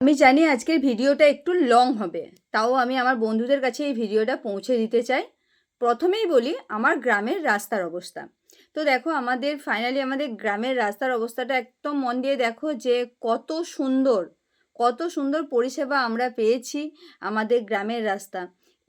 আমি জানি আজকের ভিডিওটা একটু লং হবে, তাও আমি আমার বন্ধুদের কাছে এই ভিডিওটা পৌঁছে দিতে চাই। প্রথমেই বলি, আমার গ্রামের রাস্তার অবস্থা। তো দেখো, আমাদের ফাইনালি আমাদের গ্রামের রাস্তার অবস্থাটা একদম মন দিয়ে দেখো যে কত সুন্দর কত সুন্দর পরিষেবা আমরা পেয়েছি আমাদের গ্রামের রাস্তা।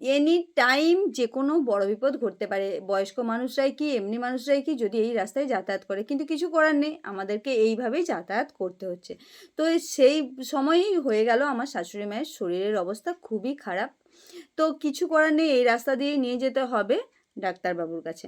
এনি টাইম যে কোনো বড় বিপদ ঘটতে পারে। বয়স্ক মানুষরাই কি, এমনি মানুষরাই কি যদি এই রাস্তায় যাতায়াত করে? কিন্তু কিছু করার নেই। আমাদেরকে এইভাবেই যাতায়াত করতে হচ্ছে। তো সেই সময়ই হয়ে গেল আমার শাশুড়ি মায়ের শরীরের অবস্থা খুবই খারাপ। তো কিছু করার নেই। এই রাস্তা দিয়ে নিয়ে যেতে হবে। ডাক্তারবাবুর কাছে।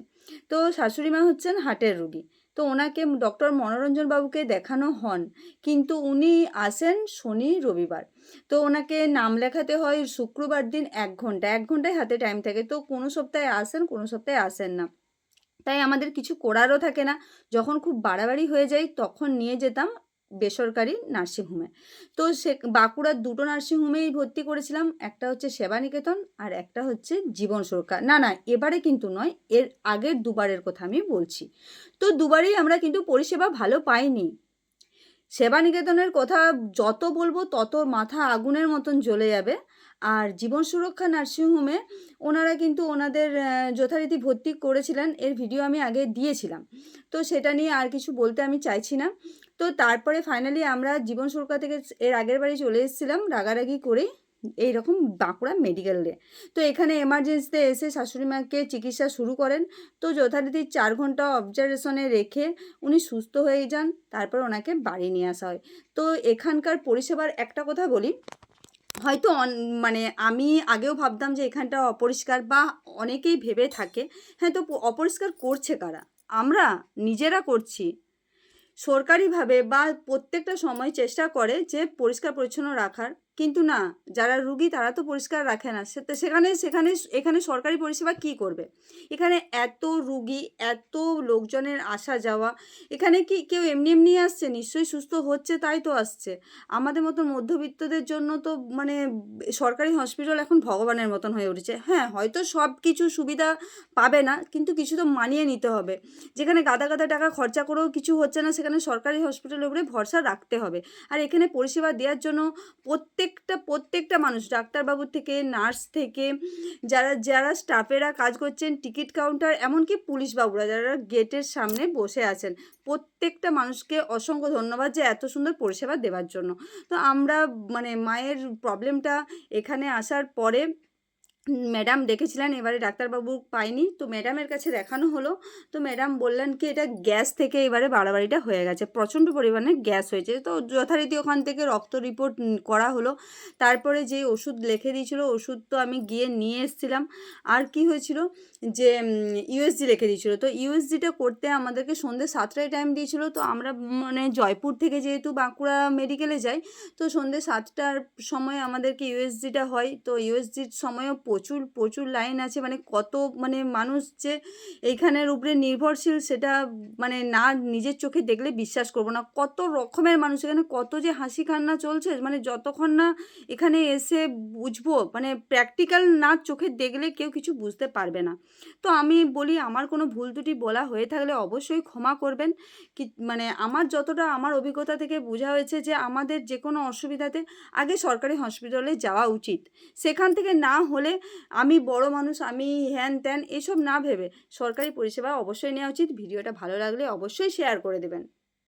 তো শাশুড়ি মা হচ্ছেন হার্টের রুগী। তো ওনাকে ডক্টর মনোরঞ্জন বাবুকে দেখানো হন, কিন্তু উনি আসেন শনি রবিবার। তো ওনাকে নাম লেখাতে হয় শুক্রবার দিন এক ঘণ্টা। এক ঘন্টায় হাতে টাইম থাকে। তো কোনো সপ্তাহে আসেন, কোনো সপ্তাহে আসেন না। তাই আমাদের কিছু করারও থাকে না। যখন খুব বাড়াবাড়ি হয়ে যায়, তখন নিয়ে যেতাম বেসরকারি নার্সিংহোমে। তো সে বাঁকুড়ার দুটো নার্সিংহোমেই ভর্তি করেছিলাম, একটা হচ্ছে সেবানিকেতন আর একটা হচ্ছে জীবন সুরক্ষা। না না, এবারে কিন্তু নয়, এর আগের দুবারের কথা আমি বলছি। তো দুবারেই আমরা কিন্তু পরিষেবা ভালো পাইনি। সেবানিকেতনের কথা যত বলব, তত মাথা আগুনের মতন জ্বলে যাবে। আর জীবন সুরক্ষা নার্সিংহোমে ওনারা কিন্তু ওনাদের যথারীতি ভর্তি করেছিলেন। এর ভিডিও আমি আগে দিয়েছিলাম। তো সেটা নিয়ে আর কিছু বলতে আমি চাইছি না। তো তারপরে ফাইনালি আমরা জীবন সুরক্ষা থেকে এর আগের বাড়ি চলে এসেছিলাম, রাগারাগি করে এইরকম বাঁকুড়া মেডিকেলে তো এখানে এমার্জেন্সিতে এসে শাশুড়ি মাকে চিকিৎসা শুরু করেন। তো যথারীতি চার ঘণ্টা অবজারভেশনে রেখে উনি সুস্থ হয়ে যান, তারপর ওনাকে বাড়ি নিয়ে আসা হয়। তো এখানকার পরিষেবার একটা কথা বলি, হয়তো মানে আমি আগেও ভাবতাম যে এখানটা অপরিষ্কার বা অনেকেই ভেবে থাকে হ্যাঁ তো অপরিষ্কার করছে কারা? আমরা নিজেরা করছি। সরকারিভাবে বা প্রত্যেকটা সময় চেষ্টা করে যে পরিষ্কার পরিচ্ছন্ন রাখার। কিন্তু না, যারা রুগী তারা তো পরিষ্কার রাখে না। সেখানে সেখানে, এখানে সরকারি পরিষেবা কি করবে? এখানে এত রুগী, এত লোকজনের আসা যাওয়া, এখানে কি কেউ এমনি এমনি আসছে? নিশ্চয়ই সুস্থ হচ্ছে, তাই তো আসছে। আমাদের মতন মধ্যবিত্তদের জন্য তো মানে সরকারি হসপিটাল এখন ভগবানের মতন হয়ে উঠেছে। হ্যাঁ হয়তো সব কিছু সুবিধা পাবে না, কিন্তু কিছু তো মানিয়ে নিতে হবে। যেখানে গাদা গাদা টাকা খরচা করেও কিছু হচ্ছে না, সেখানে সরকারি হসপিটালের উপরে ভরসা রাখতে হবে। আর এখানে পরিষেবা দেওয়ার জন্য প্রত্যেকটা প্রত্যেকটা মানুষ, ডাক্তারবাবুর থেকে, নার্স থেকে, যারা যারা স্টাফেরা কাজ করছেন, টিকিট কাউন্টার, এমনকি পুলিশবাবুরা যারা গেটের সামনে বসে আছেন, প্রত্যেকটা মানুষকে অসংখ্য ধন্যবাদ যে এত সুন্দর পরিষেবা দেওয়ার জন্য। তো আমরা মানে মায়ের প্রবলেমটা এখানে আসার পরে ম্যাডাম দেখেছিলেন এবারে ডাক্তারবাবু পাইনি। তো ম্যাডামের কাছে দেখানো হলো। তো ম্যাডাম বললেন কি, এটা গ্যাস থেকে এবারে বাড়াবাড়িটা হয়ে গেছে। প্রচণ্ড পরিমাণে গ্যাস হয়েছে। তো যথারীতি ওখান থেকে রক্ত রিপোর্ট করা হলো। তারপরে যে ওষুধ লিখে দিয়েছিল, ওষুধ তো আমি গিয়ে নিয়ে এসেছিলাম। আর কি হয়েছিল যে ইউএসজি লিখে দিয়েছিল। তো ইউএসজিটা করতে আমাদেরকে সন্ধ্যে সাতটায় টাইম দিয়েছিল। তো আমরা মানে জয়পুর থেকে যেহেতু বাঁকুড়া মেডিকেলে যাই, তো সন্ধ্যে সাতটার সময় আমাদেরকে ইউএসজিটা হয়। তো ইউএসজির সময়ও প্রচুর প্রচুর লাইন আছে। মানে কত মানে মানুষ যে এইখানের উপরে নির্ভরশীল সেটা মানে না নিজের চোখে দেখলে বিশ্বাস করব না। কত রকমের মানুষ এখানে, কত যে হাসি কান্না চলছে মানে যতক্ষণ না এখানে এসে বুঝব মানে প্র্যাকটিক্যাল না চোখে দেখলে কেউ কিছু বুঝতে পারবে না। তো আমি বলি, আমার কোনো ভুল ত্রুটি বলা হয়ে থাকলে অবশ্যই ক্ষমা করবেন। কি মানে আমার যতটা, আমার অভিজ্ঞতা থেকে বোঝা হয়েছে যে আমাদের যে কোনো অসুবিধাতে আগে সরকারি হসপিটালে যাওয়া উচিত। সেখান থেকে না হলে আমি বড় মানুষ, আমি হ্যান ত্যান, এসব না ভেবে সরকারি পরিষেবা অবশ্যই নেওয়া উচিত। ভিডিওটা ভালো লাগলে অবশ্যই শেয়ার করে দেবেন।